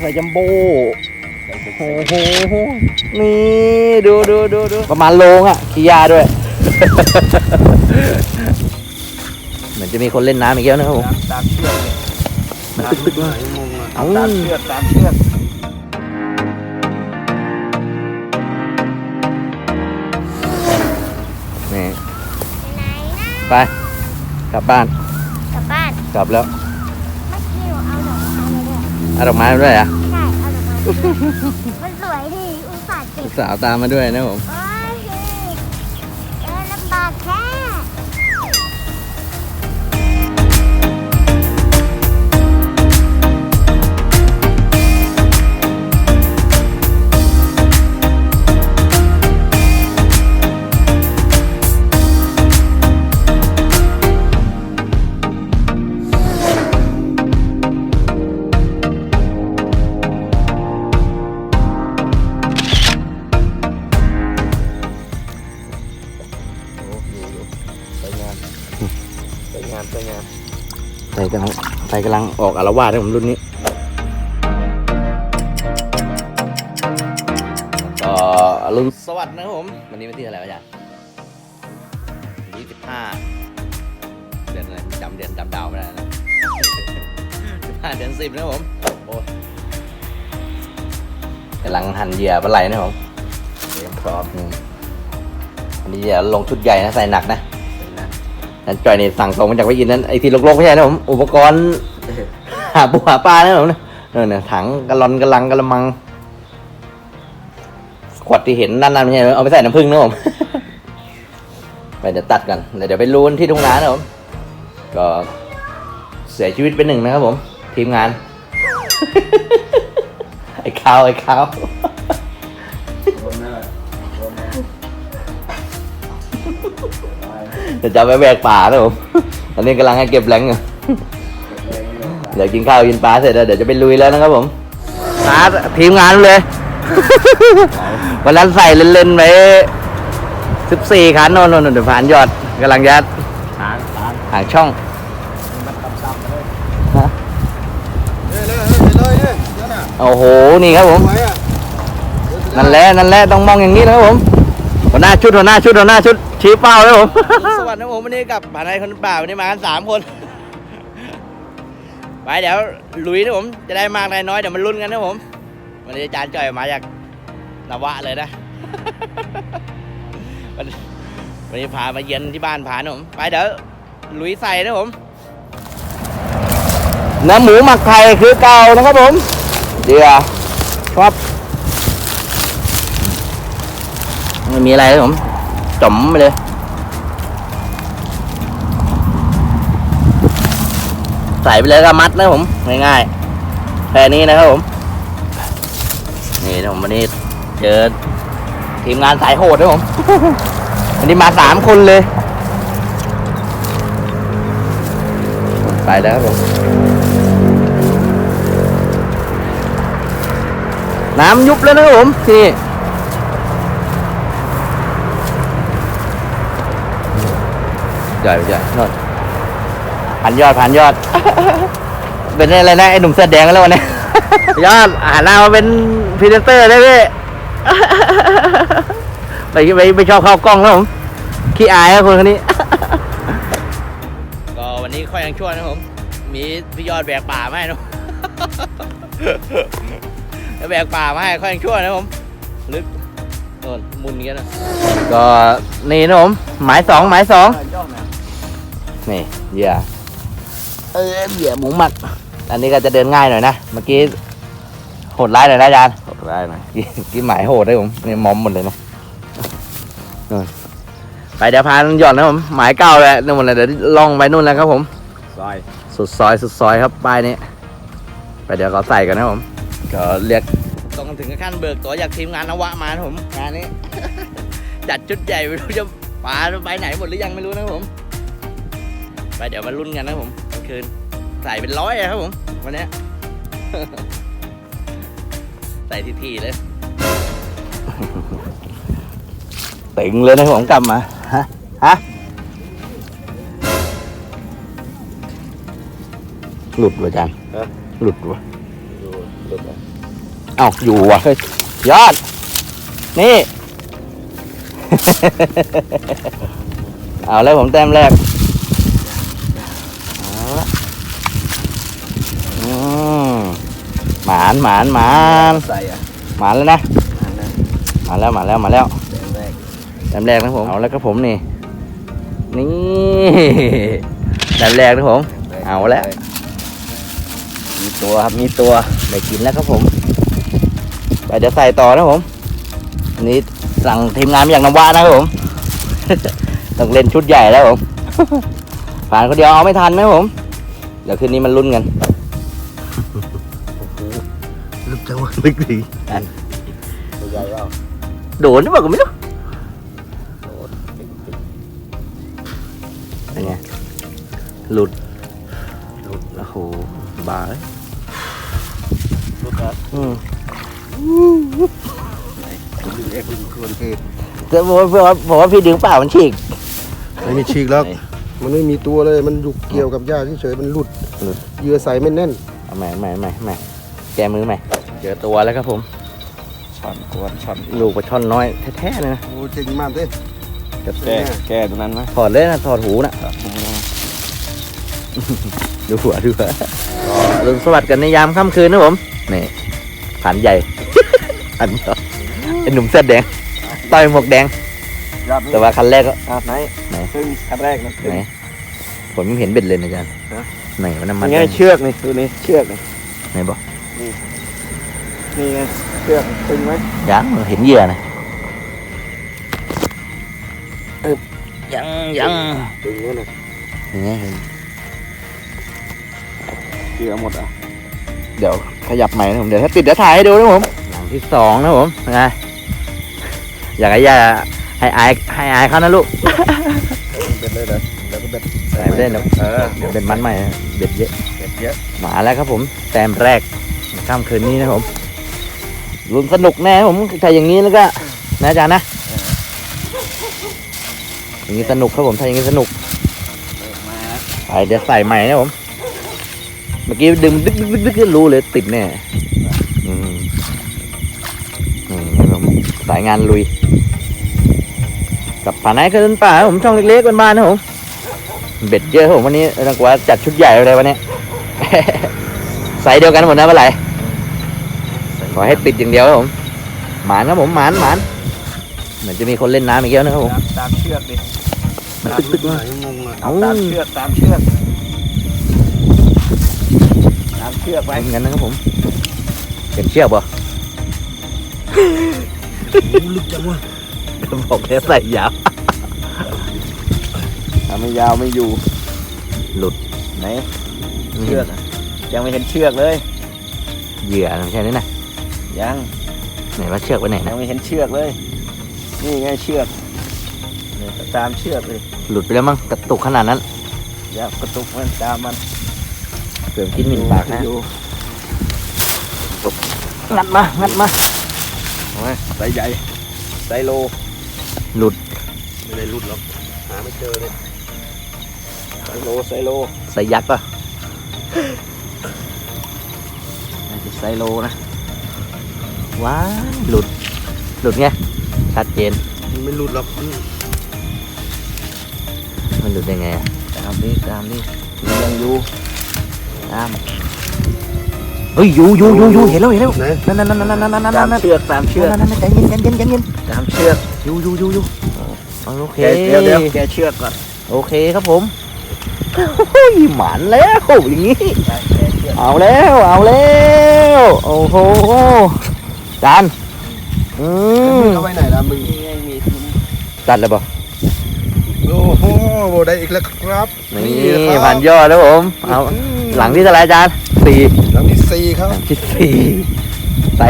ใส่จัมโบ้โอ้โหนี่ดูดูดูดูประมาณโลงอะขี้ยาด้วย เหมือนจะมีคนเล่นน้ำอีกแล้วนะครับผมตามเชือกเนี่ยตามตึกไหนงงอะเอ้าตามเชือกตามเชือกนี่ไหนนะไป กลับบ้าน กลับบ้าน กลับแล้ว เอาดอกไม้มาด้วยอะใช่เอาดอกไม้มาด้วยมันสวยดีอุตส่าห์เก็ลูบกสาวตามมาด้วยนะผมโอ้ยเอ กำลังออกอารวาสนะผมรุ่นนี้ก็อรุณสวัสดิ์นะครับผม วันนี้วันที่อะไรวะจ๊ะยี่สิบห้าเดือนอะไรจำเดือนจำดาวไม่ได้นะสิบห้าเดือนสิบนะครับผม โอ้ยกำลังหั่นเหยื่อปลาไหลนะครับผมเตรียมพร้อมอืมอันนี้จะลงชุดใหญ่นะใส่หนักนะ นั่นจอยนี่สั่งตรงมาจากวิอินนั้นไอ้ที่ลกๆไม่ใช่นะผมอุปกรณ์หาปูหาปลานะผมนะนั่นน่ะถังกะลอนกะลังกะละมังขวดที่เห็นด้านนั้นไม่ใช่เอาไปใส่น้ำผึ้งนะผมไปเดี๋ยวตัดกันเดี๋ยวไปรูนที่ทุ่งนานะผมก็เสียชีวิตเป็นหนึ่งนะครับผม ทีมงาน ไอ้ข้าวไอ้ข้าว เดี๋ยวจะเอาไปแบกป่านะผมอันนี้กำลังให้เก็บแรงอยู่เดี๋ยวกินข้าวกินปลาเสร็จแล้วเดี๋ยวจะไปลุยแล้วนะครับผมหาทีมงานเลย วันนั้นใส่เล่นๆไปสิบสี่ขันโน่นโน่นเดี๋ยวผ่านยอดกำลังยัดทางทางหางช่องมันต่ำๆเลยฮะเลยเลยเลยเลยเนี่ยน่ะโอ้โห นี่ครับผมไว้อะนั่นแหละ นั่นแหละ ต้องมองอย่างนี้นะครับผม หัวหน้าชุด หัวหน้าชุด หัวหน้าชุด ชี้เป้าเลยผม สวัสดีครับผมวันนี้กับผ่านไทยคนป่าวันนี้มากันสามคน ไปเดี๋ยวลุยนะผมจะได้มากได้น้อยเดี๋ยวมันลุ้นกันนะผม วันนี้อาจารย์จ่อยมาจากนวะเลยนะ วันวันนี้พามาเย็นที่บ้านผานะผมไปเดี๋ยวลุยใส่นะผมน้ำหมูหมักไข่คือเก่านะครับผม เดี๋ยวครับไม่มีอะไรครับผม จมไปเลยใส่ไปเลยก็มัดนะผม ง่ายๆแค่นี้นะครับผม นี่นะผมวันนี้เจอทีมงานสายโหดนะผมวันนี้มาสามคนเลย ไปแล้วครับผม น้ำยุบแล้วนะครับผมที่ ใหญ่ใหญ่นนผ่านยอดผ่านยอด เป็นอะไรนะไอ้หนุ่มเสื้อแดงแล้ววันนี้ยอดอ่านหน้ามาเป็นพรีเซนเตอร์ได้พี่ไปไปไปชอบเข้ากล้องแล้วผมขี้อายครับคนคนนี้ ก็วันนี้ค่อยยังช่วยนะผม มีพี่ยอดแบกป่ามาให้นะแล้วแบกป่ามาให้ค่อยยังช่วยนะผมลึกโน่นมุนกันนะก็นี่นะผมหมายสองหมายสองย่อง นะนี่เหยื่อเออเหยื่อหมูหมัก อันนี้ก็จะเดินง่ายหน่อยนะ เมื่อกี้โหดร้ายหน่อยนะอาจารย์ได้หน่อยกี้กี้หมายโหดได้ผมนี่มอมหมดเลยนะนู่นไปเดี๋ยวพาหย่อนนะผม หมายเก้าเลยนู่นเลยเดี๋ยวล่องไปนู่นแล้วครับผมซอยสุดซอยสุดซอยครับป้ายนี้ไปเดี๋ยวเขาใส่กันนะผมก็เรียกต้องถึงขั้นเบิกตัวจากทีมงานนวะมานะผมงานนี้ จัดชุดใหญ่ไม่รู้จะปาไปไหนหมดหรือยังไม่รู้นะครับผม ไปเดี๋ยวมาลุ้นกันนะครับผมกลางคืนใส่เป็นร้อยอะครับผมวันเนี้ยใส่ทีๆเลยตึงเลยนะครับผมกลับมาฮะฮะหลุดว่ะอาจารย์หลุดว่ะดูดูไปเอ้าอยู่ว่ะเฮ้ยยอด นี่ เอาแล้วผมแต้มแรกเอาละอืม หมานหมานหมานใส่อะหมานแล้วนะอันนั้นมาแล้วมาแล้วมาแล้วแดงแรกแต้มแรกนะผมเอาแล้วก็ผมนี่นี่แต้มแรกนะผม เอาแล้วมีตัวครับมีตัวได้กินแล้วครับผมไปเดี๋ยวใส่ต่อนะผมอันนี้สั่งทีมงานมาอย่างน้ำว่านะครับผมต้องเล่นชุดใหญ่แล้วผมผ่านคนเดียวเอาไม่ทันนะผมเดี๋ยวคืนนี้มันลุ้นกัน ลึกจังวะลึกดีตัวใหญ่เปล่าโดนหรือเปล่าก็ไม่รู้เป็นไงหลุดหลุดโอ้โหบ้าเอ้ยลูกครับอืมคุณดูเอ็กซ์คุณคือแต่ผมว่าผมว่าผมว่าพี่ดึงเปล่ามันฉีกไม่มีฉีกแล้วมันไม่มีตัวเลย มันอยู่เกี่ยวกับหญ้าเฉยๆมันหลุดหลุดเหยื่อใส่ไม่แน่นเอาใหม่ใหม่ใหม่ใหม่แกมือใหม่ เจอตัวแล้วครับผมช่อนกวนช่อนลูกปลาช่อนน้อยแท้ๆเลยนะโอ้จริงมากเลยแก้แก้ตรงนั้นไหมถอดเลยนะถอดหูนะดูหัวดูหัวลุงสวัสดิ์กันในยามค่ำคืนนะผมนี่ผ่านใหญ่อันเดียวไอ้หนุ่มเสื้อแดงต่อยหมวกแดงยับแต่ว่าคันแรกก็อะไหนไหนซึ่งคันแรกนะไหนผมไม่เห็นเบ็ดเลยนะอาจารย์ฮะไหนวะน้ำมันนี่ไงเชือกนี่ดูนี่เชือกนี่ไหนบอก นี่ไงเชือกตึงไหมยังเห็นเหยื่อนะอึ๊บยังยังตึงแล้วนะนี่ไงเห็นเชือกหมดอะ เดี๋ยวขยับใหม่นะผม เดี๋ยวถ้าติดเดี๋ยวถ่ายให้ดูนะผมหลังที่สองนะผมไงอยากให้ย่าให้อายให้อายเขานะลูกเบ็ดเลยเหรอแล้วก็เบ็ดใส่ไม่ได้เดี๋ยวเออเดี๋ยวเป็นมันใหม่นะเบ็ดเยอะเบ็ดเยอะมาแล้วครับผมแต้มแรกค่ำคืนนี้นะผม ลุ้นสนุกแน่ผมถ้ายอย่างนี้แล้วก็นะอาจารย์นะ อย่างนี้สนุกครับผมถ้ายอย่างนี้สนุกไปเดี๋ยวใส่ใหม่นะผม เมื่อกี้ดึงดึกดึกดึกดึกรู้เลยติดแน่อืมอืมครับผมสายงานลุย กับป่าไหนก็เดินป่าผมช่องเล็กๆบ้านๆนะผมเบ็ดเยอะผมวันนี้ต้องว่าจัดชุดใหญ่เลยวันนี้ ใส่เดียวกันหมดนะเมื่อไหร่ ขอให้ติดอย่างเดียวครับผม หมานครับผมหมานหมานเหมือนจะมีคนเล่นน้ำอีกแล้วนะครับผม ตามเชือกดิมันตึกตึกๆไหมานงงอะเอาตามเชือกตามเชือกตามเชือกไปไปงั้นนะครับผมเห็นเชือกป่ะลึกจังวะบอกแค่ใส่ยาว ถ้าไม่ยาวไม่อยู่หลุด ไหนเชือกอะยังไม่เห็นเชือกเลยเหยื่อไม่ใช่นี่นะ ยังไหนว่าเชือกไว้ไหนยันะงไม่เห็นเชือกเลย นี่ไงเชือกเนี่ยตามเชือกเลยหลุดไปแล้วมั้งกระตุกขนาดนั้นอย่ากระตุกมันตามมันเกือบกินหมิ่นปากนะอยู่งัดมางัดมาโอ้ยไซส์ใหญ่ไซส์โลหลุดไม่ได้หลุดหรอกหาไม่เจอเลยไซส์โลไซส์โลใส่ยักษ์ป่ะน่าจะไซส์โลนะ ว้ายหลุด หลุดไง ชัดเจน มันไม่หลุดหรอกมันมันหลุดได้ไงอะตามนี่ตามนี่ยังอยู่ตามเฮ้ยอยู่อยู่อยู่อยู่เห็นแล้วเห็นแล้วไหนนั่นนั่นนั่นนั่นนั่นนั่นตามนั่นเชือกตามเชือกนั่นนั่นใจเย็นใจเย็นใจเย็นตามเชือกอยู่อยู่อยู่อยู่เอาโอเคเดี๋ยวเดี๋ยวแกเชือกก่อนโอเคครับผมโอ้ยหมันแล้วอย่างนี้ แกเชือก เอาแล้ว เอาแล้ว โอ้โห จานอืมเอาไว้ไหนล่ะมึงนี่ไงมีทุนตัดเลยป่ะโอ้โหได้อีกแล้วครับนี่นะครับผ่านยอดแล้วผมเอาหลังที่เท่าไหรอาจารย์สี่หลังที่สี่ครับหลังที่สี่ใส่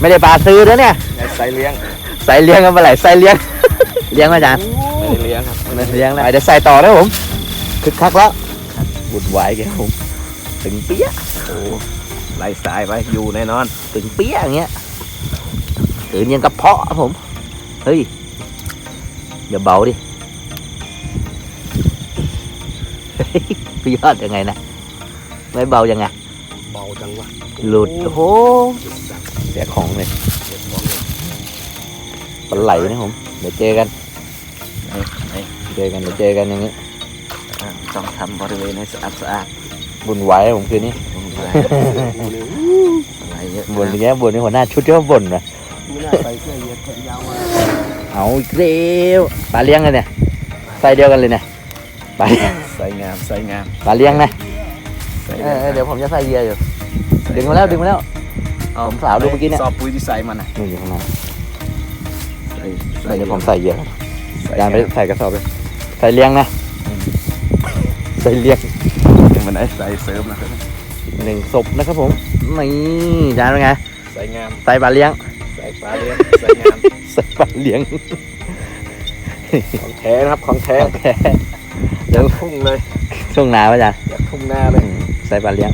ไม่ได้ปลาซื้อแล้วเนี่ยไงไซส์เลี้ยงใส่เลี้ยงกันไปไหลใส่เลี้ยงเลี้ยงไหมอาจารย์ไม่ได้เลี้ยงครับไม่เลี้ยงแล้วเดี๋ยวใส่ต่อแล้วผมคึกคักแล้วบุดไหวายแกครับผมถึงเปี้ยะโอ้ ไล่สายไปอยู่แน่นอนถึงเปี้ยะอย่างเงี้ยตื่นยังกระเพาะครับผม เฮ้ยอย่าเบาดิเฮ้ยพี่ยอดยังไงนะ ไม่เบายังไง เบาจังวะหลุดโอ้โหเสียของเลยปลาไหลนะผม เดี๋ยวเจอกันไหนไหนเจอกันเดี๋ยวเจอกันอย่างนี้อะต้องทำบริเวณให้สะอาดสะอาดบุญไว้ผมคืนนี้ อะไรเยอะบ่นอย่างเงี้ยบ่นในหัวหน้าชุดก็บ่นนะไม่น่าใส่เสื้อเย็นแขนยาวมาเอาอีกแล้วปลาเลี้ยงเลยเนี่ยไซส์เดียวกันเลยเนี่ยปลาเลี้ยงใส่งามใส่งามปลาเลี้ยงนะใส่เออเออเดี๋ยวผมจะใส่เหยียอยู่ดึงมาแล้วดึงมาแล้วผมสาวดูเมื่อกี้เนี่ยสอบปุ๋ยที่ใส่มันอะนี่อยู่ข้างในใส่เดี๋ยวผมใส่เหยียใส่ยานไปใส่กระสอบเลยใส่เลี้ยงนะใส่เลี้ยงมันได้ใส่เสริมนะครับ หนึ่งศพนะครับผมนี่จานเป็นไงใส่งามใส่ปลาเลี้ยงใส่ปลาเลี้ยงใส่งามใส่ปลาเลี้ยงของแท้นะครับของแท้โอเคเดี๋ยวทุ่งเลยช่วงหนาป่ะจ๊ะอยากทุ่งหน้าเลยใส่ปลาเลี้ยง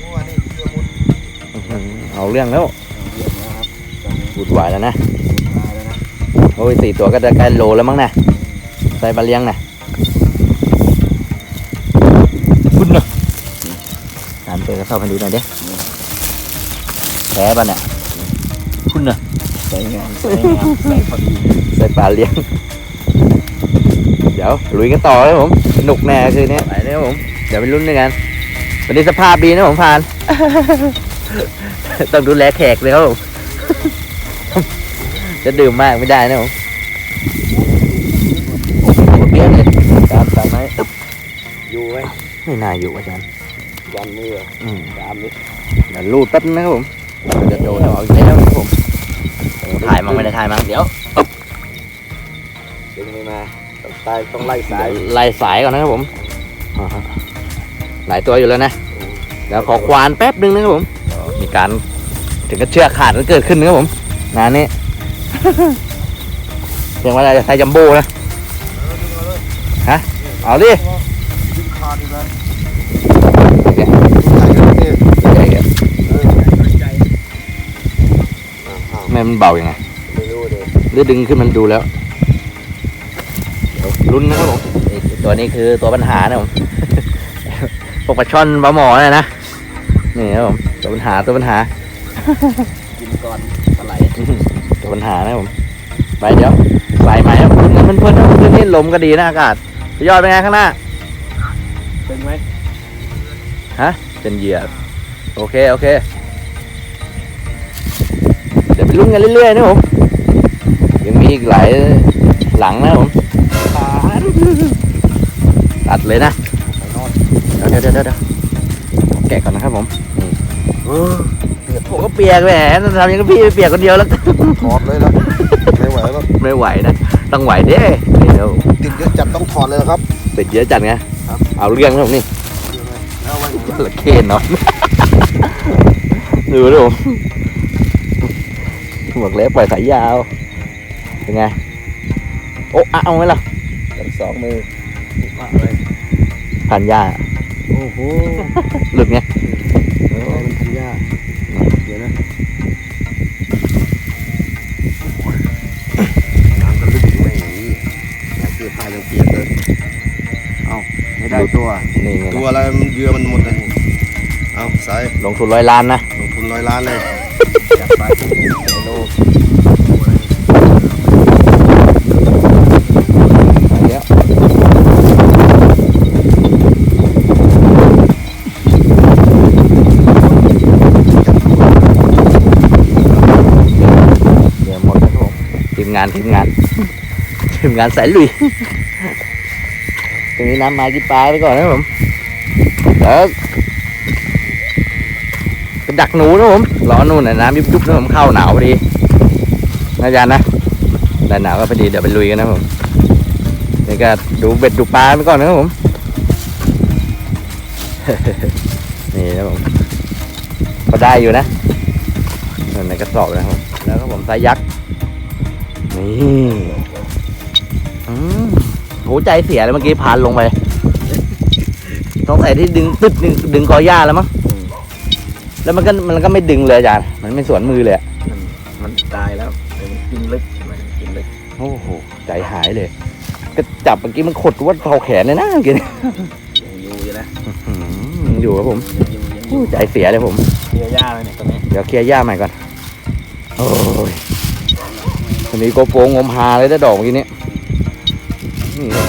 โอ้อันนี้เสื้อมุดอื้อหือเอาเรื่องแล้วเยี่ยมนะครับตอนนี้บุดหวายแล้วนะตายแล้วนะโอ้ยสี่ตัวก็จะใกล้โลแล้วมั้งนะใส่ปลาเลี้ยงนะ ตามเปิดกระสอบให้ดูหน่อยเด้แพ้ป่ะเนี่ยคุณเนาะใส่งามใส่งามใส่พอดีใส่ปลาเลี้ยง เดี๋ยวลุยกันต่อครับผมสนุกแน่คืนนี้ไปเลยครับผม เดี๋ยวไปลุ้นด้วยกัน วันนี้สภาพดีนะผมพาน ต้องดูแลแขกเลยครับผม จะดื่มมากไม่ได้นะผมโอเคเลยตามตามไหมอยู่ไหมไม่น่าอยู่อาจารย์ ยันมืออืมตามนี่เดี๋ยวรูดแป๊บนึงนะครับผมเดี๋ยวจะโดนเอาอีกแล้วครับผมถ่ายมั้งไม่ได้ถ่ายมั้งเดี๋ยวดึงไม่มาต้องตายต้องไล่สายไล่สายก่อนนะครับผมอ่าฮะหลายตัวอยู่แล้วนะเดี๋ยวขอควานแป๊บนึงนะครับผมมีการถึงกับเชือกขาดกันเกิดขึ้นนะครับผมงานนี้ เพียงว่าเราจะใส่จัมโบ้นะฮะเอาดิ ดึงขาดอีกแล้ว โอเค ใส่เยอะนี่ ใหญ่กัน เออ แม่มันเบายังไงไม่รู้เลยหรือดึงขึ้นมันดูแล้วเดี๋ยวลุ้นนะครับผมนี่ตัวนี้คือตัวปัญหานะผมพวกปลาช่อนปลาหมอเนี่ยนะนี่ครับผมตัวปัญหาตัวปัญหากินก่อนปลาไหลตัวปัญหานะผมไปเดี๋ยวใส่ใหม่ครับคุณมันเพิ่นๆนะคืนนี้ลมก็ดีนะอากาศพี่ยอดเป็นไงข้างหน้าเป็นไหมเป็นเหยื่อโอเคโอเคเดี๋ยวไป ลุ้นกันเรื่อยๆนะผมยังมีอีกหลายหลังนะผมตัดเลยนะเดี๋ยวเดี๋ยวเดี๋ยวเดี๋ยวแกะก่อนนะครับผมนี่ผมก็เปียกแหมทำอยังกับพี่เปียกคนเดียวแล้วถอดเลยแล้วไม่ไหวแล้วไม่ไหวนะต้องไหวเด้นี่เดี๋ยวติดเยอะจัดต้องถอดเลยครับติดเยอะจัดไงครับเอาเรื่องนะผมนี่แล้วไว้จระเข้เนาะดูดู บอกแล้วปล่อยสายยาว เป็นไง โอ้อะเอาไหมล่ะทั้งสองมือผ่านยาโอ้โหหลุดไงเออมันทันยากเดี๋ยวนะน้ำก็ลึกไม่อย่างนี้อยากเสื้อผ้ายังเปียกเลยเอาไม่ได้ตัว นี่ไงตัวนะอะไรมันเยื่อมันหมดเลยเอาสายลงทุนร้อยล้านนะลงทุนร้อยล้านเลยจับไป มดแล้วครับผมทีมงานทีมงานทีมงานสายลุยตรงนี้น้ำมากินปลาไปก่อนนะผมแล้วไปดักหนูนะผมรอนู่นน่ะน้ำยุบๆนะผมเข้าหนาวพอดี นะอาจารย์นะแต่หนาวก็พอดีเดี๋ยวไปลุยกันนะผมนี่ก็ดูเบ็ดดูปลาไปก่อนนะครับผม นี่นะผมก็ได้อยู่นะในกระสอบนะครับผมแล้วก็ผมสายยักษ์ นี่อืมโหใจเสียเลยเมื่อกี้พานลงไปต้องใส่ที่ดึงตึ๊ดดึงดึงกอหญ้าแล้วมั้งแล้วมันก็มันก็ไม่ดึงเลยอาจารย์ มันไม่สวนมือเลยอะ ก็จับเมื่อกี้มันขดว่าเท่าแขนเลยนะเมื่อกี้เนี่ยยังอยู่อยู่นะอืมอยู่ครับผมยังอยู่ยังอโอ้ยู่ใจเสียเลยผมเลียหญ้าเลยเนี่ยตอนนี้เดี๋ยวเคลียร์หญ้าใหม่ก่อน โอ้ยอันนี้โกโปรงงมหาเลยได้ดอกเมื่อกี้นี้นี่ครับ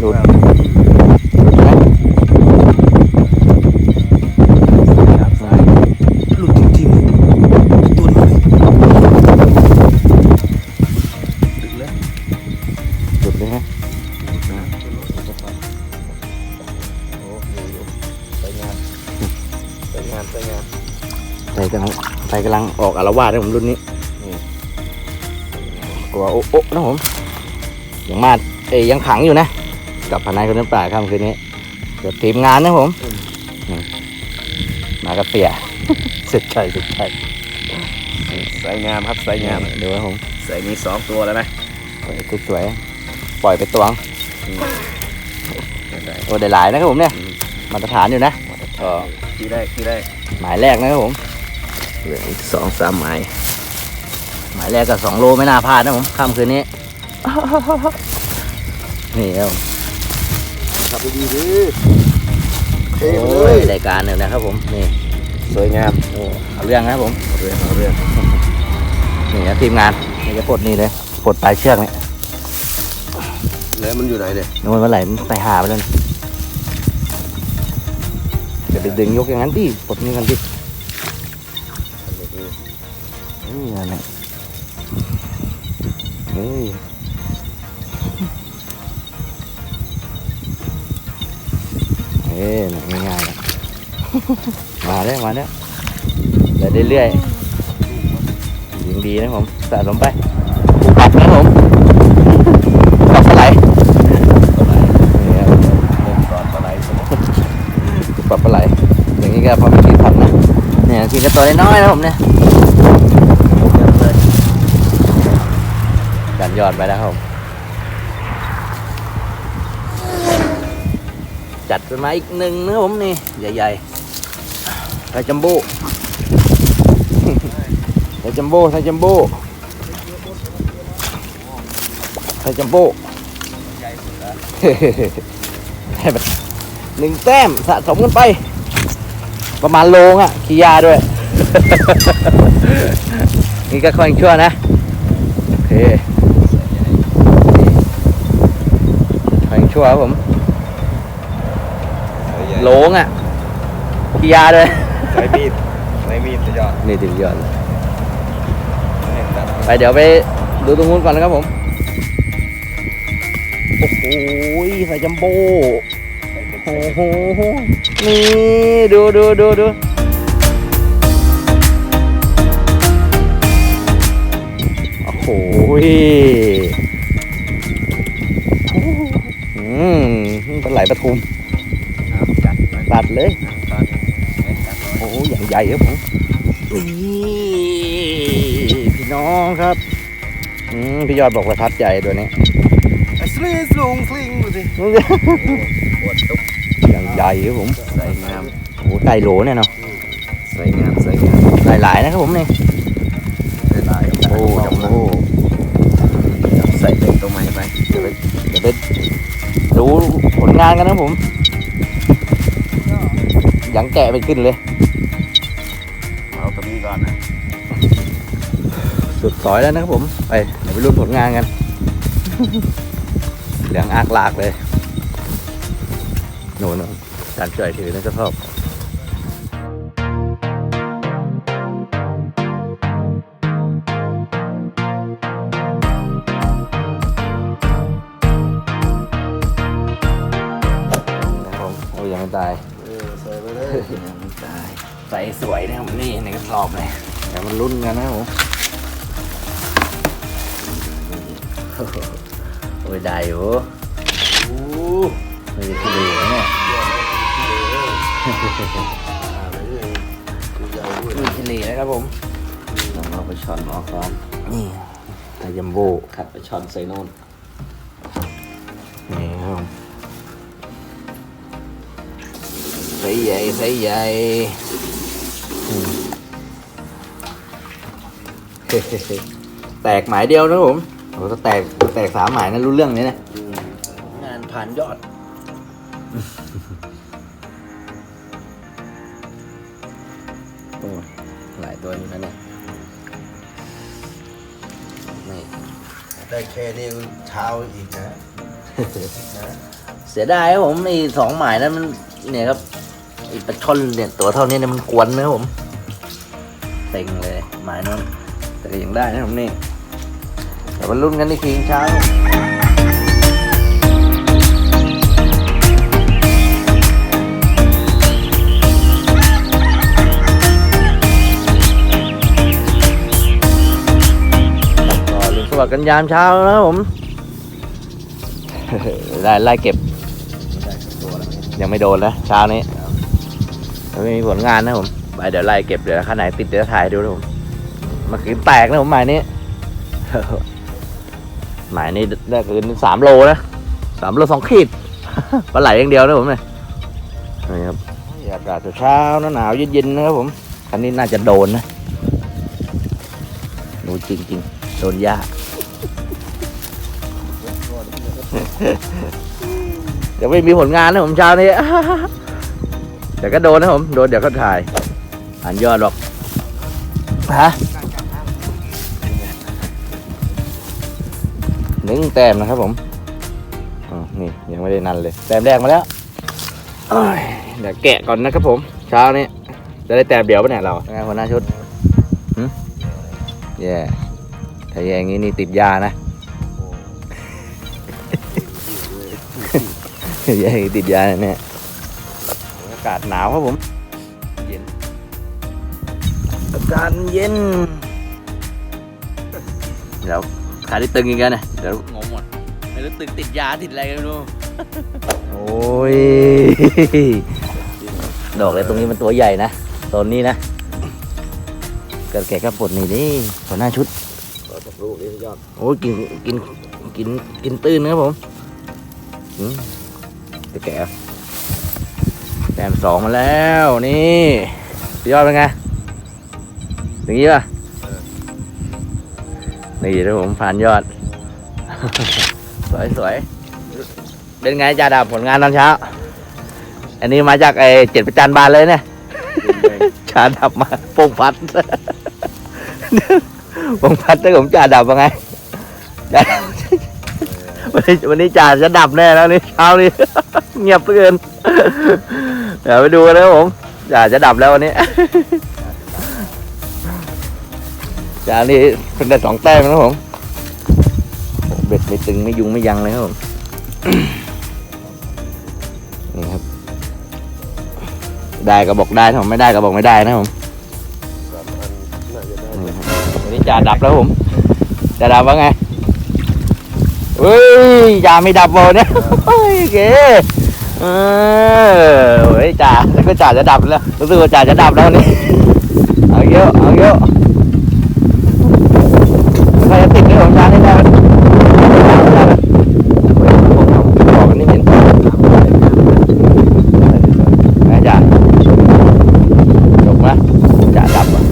หลุดหลุด ออกอารวาสนะผมรุ่นนี้นี่กลัวโอ๊ะโอ๊ะนะผมยังมาเอ้ยยังขังอยู่นะ กับพนัยคนน้ำปลาค่ำคืนนี้เดี๋ยวทีมงานนะผมนี่มากระเตียสุดใจสุดใจสวยงามครับสวยงามดูนะผมใส่มีสองตัวแล้วนะปล่อยสวยๆปล่อยไปตวงโอ้ได้หลายนะครับผมเนี่ยมาตรฐานอยู่นะก็ที่แรกที่แรกหมายแรกนะครับผม เหลืออีกสองสามไม้หมายแรกกับสองโลไม่น่าพลาดนะผมค่ำคืนนี้ นี่ครับผมขับดีดีโอ้ยรายการเนี่ยนะครับผมนี่สวยงามโอ้เอาเรื่องนะครับผมเอาเรื่องเอาเรื่องนี่นะทีมงานนี่จะปลดนี่เลยปลดปลายเชือกเนี่ยแล้วมันอยู่ไหนเนี่ยโน้นเมื่อไหร่ไปหาไปแล้วนะจะดึงดึงยกอย่างนั้นดิปลดนี่กันดิเฮ้ย นั่นแหละเฮ้ยเอ้ยน่ะง่ายๆนะมาแล้วมาแล้วเดี๋ยวเรื่อยๆยิงดีนะผมสะสมไปปรับนะผมปรับเท่าไหร่นี่ครับก่อไรสมมติปรับเท่าไหร่อย่างนี้ก็พอมีที่ทำนะเนี่ยทีละตัวน้อยๆนะผมเนี่ย เยอะเลย การ ยอดไปแล้วครับ จัดมาอีกหนึ่งนะผมนี่ ใหญ่ๆไทยจัมโบ้ไทยจัมโบ้ไทยจัมโบ้ไทยจัมโบ้ให้แบบหนึ่งแต้มสะสมกันไป ประมาณโลงอะขี้ยาด้วย นี่ก็ค่อยชั่วนะ โอเคค่อย ชั่วครับผมโลงอะขี้ยาด้วยใส่มีดใส่มีดจะยอดนี่ถึงยอดเห็นแบบไปเดี๋ยวไปดูตรงนู้นก่อนนะครับผม โอ้โหใส่จัมโบ้ใส่เป็นโอ้โหนี่ดูดูดูดูโอ้โห ไหลปลาทุมจัดไว้ตัดเลยตอนเห็นจัดไว้โอ้โหอย่างใหญ่ครับผมนี่พี่น้องครับอืมพี่ยอดบอกประทับใจตัวนี้สลิงสลงสลิงดูสิปวดตุ๊บอย่างใหญ่ครับผมใส่งามโอ้โหไก่โหลเนี่ยเนาะใส่งามใส่งามหลายๆนะครับผมนี่ใดูผลงานกันนะผม ยังแกะไปขึ้นเลยเอาตัวนี้ก่อนนะสุดสอยแล้วนะครับผม ไปเดี๋ยวไปรุ่นผลงานกัน เหลืองอากลากเลย โน่นนการช่วยถือนะเจ้าพ่อ ใส่สวยนะครับนี่ในกระสอบเลยเดี๋ยวมันรุ่นกันนะครับผมโอ้ยได้อยู่โอ้ไม่ได้ขี้เหร่เนี่ยตัวใหญ่ด้วยมีขี้เหร่นะครับผมลองเอาไปช้อนออกก่อนนี่ไทยจัมโบ้ขัดไปช้อนใส่โน่นนี่ครับผมใส่ใหญ่ใส่ใหญ่ แตกหมายเดียวนะครับผมโอ้ถ้าแตกแตกสามหมายนั้นรู้เรื่องเลยนะงานผ่านยอด โอ้ยไหลตัวอยู่นั่นเนี่ยนี่ได้แค่นี้เช้าอีกนะเสียดายครับผมไอ้สองหมายนั้นมันเนี่ยครับไอ้ปลาช่อนเนี่ยตัวเท่านี้เนี่ยมันกวนนะครับผมเต็งเลยหมายนั้น แต่ยังได้นะผมนี่แต่มันรุ่นกันในทีเช้าก็ลุงสวัสดิกันยามเช้าแล้วนะครับผม ได้ไล่เก็บ ยังไม่โดนนะเช้านี้ไม่มีผลงานนะผม ไปเดี๋ยวไล่เก็บเดี๋ยวข้างไหนติดเดี๋ยวถ่ายดูนะผม มาคืนแตกนะผมหมายนี้หมายนี้ได้คืนสามโลนะสามโลสองขีดปลาไหลอย่างเดียวนะผมเนี่ยนี่ครับอากาศเช้าหนาวเย็นๆนะครับผมคันนี้น่าจะโดนนะโดนจริงๆโดนยากเดี๋ยวไม่มีผลงานนะผมเช้านี้เดี๋ยวก็โดนนะผมโดนเดี๋ยวก็ถ่ายอ่านยอดหรอกฮะ หนึ่งแต้มนะครับผมอ๋อนี่ยังไม่ได้นันเลย แต้มแรกมาแล้วโอ้ยเดี๋ยวแกะก่อนนะครับผม เช้านี้จะได้แต้มเดียวปะเนี่ยเราไงหัวหน้าชุดหึแย่ถ้าแย่อย่างงี้นี่ติดยานะแย่ติดยาเนี่ยอากาศหนาวครับผม เย็น อากาศเย็นเดี๋ยว ขาที่ตึงอีกแล้วนะเดี๋ยวงงหมดไม่รู้ตึงติดยาติดอะไรก็ไม่รู้โอ้ย ดอกเลยตรงนี้มันตัวใหญ่นะตอนนี้นะเกิดแก่กระปดนี่ดิหัวหน้าชุดก็ตกลูกนี่ยอดโอ้ยกินกินกินกินตื้นนะครับผมอืมจะแกะแต้มสองมาแล้วนี่ยอดเป็นไงอย่างนี้ป่ะ นี่นะผมผ่านยอด สวยสวยเป็นไงจ่าดาบผลงานตอนเช้า อันนี้มาจากไอเจ็ดประจันบานเลยเนี่ยจ่าดับมาโป่งพัดโป่งพัดถ้าผมจ่าดับว่าไงจ่าดับวันนี้วันนี้จ่าจะดับแน่แล้วนี่เช้านี้เงียบเหลือเกิน เดี๋ยวไปดูกันนะครับผมจ่าจะดับแล้ววันนี้ จ่านี่เพิ่งได้สองแต้มนะผมเบ็ดไม่ตึงไม่ยุงไม่ยังเลยครับผมนี่ครับ ได้ก็บอกได้ถ้าผมไม่ได้ก็บอกไม่ได้นะผมวันนี้จ่าดับแล้วผมจ่าดับว่าไงเฮ้ยจ่าไม่ดับโบเนี่ยเฮ้ยโอเคเออเฮ้ยจ่าแล้วก็จ่าจะดับแล้วรู้สึกว่าจ่าจะดับแล้วนนี้เอาเยอะเอาเยอะใครจะติดด้วยของจ่านี่ได้ไหมบอกกันนี่เห็นไงจ่าจบไหมจ่าดับอะ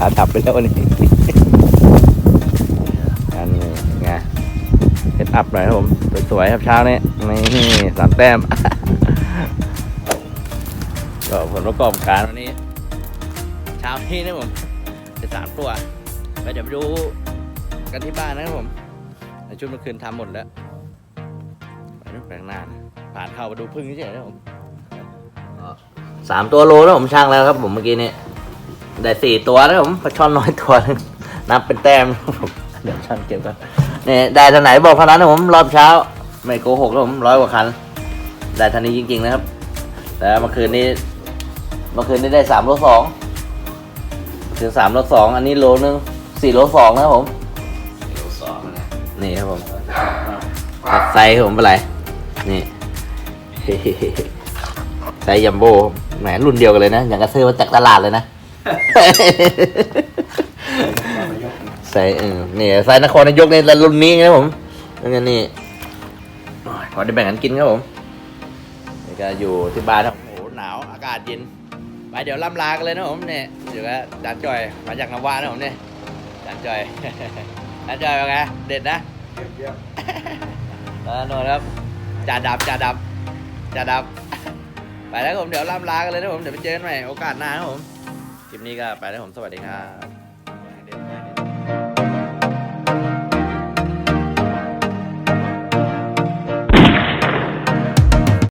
ชาดับ ไปแล้วนนี้อันนี้ไงเซตอัพหน่อยครับผมสวยๆครับเช้านี้นี่สามแต้มก็ผลประกอบการวันนี้ เช้านี้นะผมจะสามตัวไปเดี๋ยวไปดูกันที่บ้านนะครับผมในชุดเมื่อคืนทำหมดแล้วไปดูแปลงหน้านะผ่านเข้ามาดูพึ่งเฉยๆนะผมสามตัวโลแล้วผมช่างแล้วครับผมเมื่อกี้นี้ ได้สี่ตัวแล้วผมปลาช่อนน้อยตัวนึงนับเป็นแต้มผมเดี๋ยวช่างเก็บกันนี่ได้ท่าไหนบอกเท่านั้นนะผมรอบเช้า ไม่โกหกแล้วผมร้อยกว่าคัน ได้ท่านี้จริง ๆ นะครับ แต่เมื่อคืนนี้เมื่อคืนนี้ได้สามโลสองถึงสามโลสองอันนี้โลนึงสี่โลสองนะผมโลสองนี่ครับผมไซส์ผมเป็นไรนี่ไซส์ยัมโบ้แหมรุ่นเดียวกันเลยนะ อย่างกระเซอร์มาจากตลาดเลยนะ ใส่เออนี่ใส่นครนายกในรุ่นนี้นะผมแล้วก็นี่โอ้ยพอได้แบ่งกันกินครับผมนี่ก็อยู่ที่บ้านครับโอ้โหหนาวอากาศเย็นไปเดี๋ยวล่ำลากันเลยนะผมเนี่ยเดี๋ยวก็จานจอยมาจากนวานะผมเนี่ยจานจอยจานจอยเป็นไงเด็ดนะเยี่ยมเยี่ยมแล้วน่นครับจ่าดับจ่าดับจ่าดับไปแล้วครับผมเดี๋ยวล่ำลากันเลยนะผมเดี๋ยวไปเจอกันใหม่โอกาสหน้าครับผม คลิปนี้ก็ไปแล้วผมสวัสดีครับ